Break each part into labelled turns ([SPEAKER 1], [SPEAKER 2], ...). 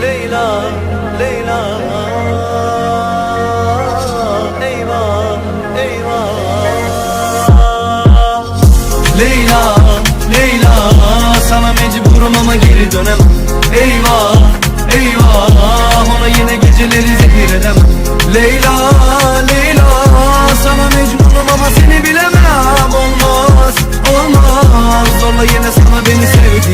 [SPEAKER 1] Leyla, Leyla. Eyvah, eyvah. Leyla, Leyla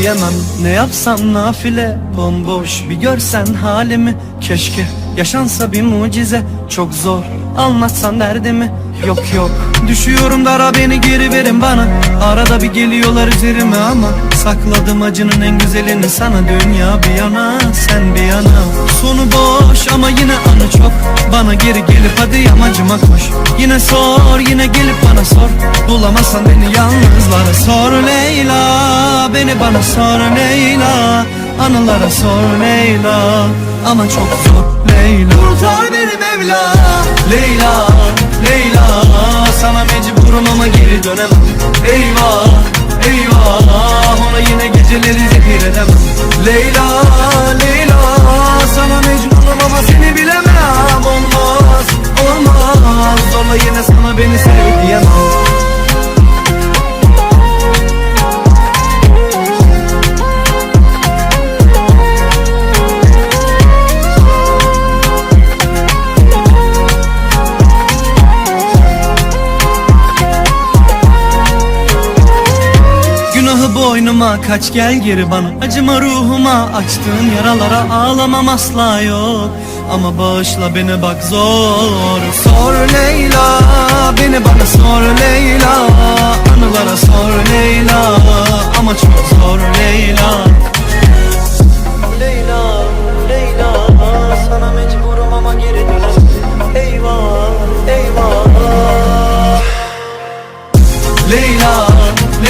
[SPEAKER 1] sev diyemem. Ne yapsam nafile Bomboş bir görsen halimi. Keşke yaşansa bir mucize Çok zor. Anlatsan derdimi Yok yok. Düşüyorum dara beni geri verin bana. Arada bir geliyorlar üzerime ama Sakladım acının en güzelini sana. Dünya bir yana sen bir yana. Sonu boş ama yine anı çok. Bana geri gelip hadi yamacıma koş Yine sor yine gelip bana sor. Bulamazsan beni yalnızlara sor Leyla. Beni bana sor Leyla. Anılara sor Leyla. Ama çok zor Leyla. Kurtar beni Mevla. Leyla Leyla Sana mecburum ama geri dönemem. Eyvah Eyvah Ona yine geceleri zehir edemem. Leyla Leyla Sana mecburum ama seni bilemem. Olmaz Olmaz Zorla yine Kaç gel geri bana. Acıma ruhuma açtığın yaralara Ağlamam asla yok. Ama bağışla beni bak zor. Sor Leyla Beni bana sor Leyla. Anılara sor Leyla Ama çok zor Leyla. Leyla Leyla Sana mecburum ama geri dön Eyvah Eyvah. Leyla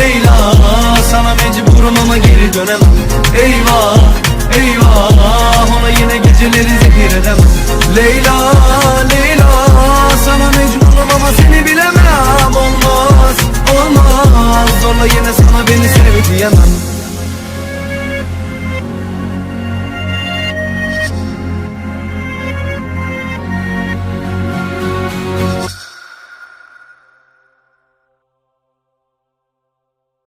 [SPEAKER 1] Leyla. Sana mecburum ama geri dönemem. Eyvah eyvah Ona yine geceleri zehir edemem. Leyla Leyla Sana mecburum ama seni bilemem. Olmaz olmaz Zorla yine sana beni sev diyemem.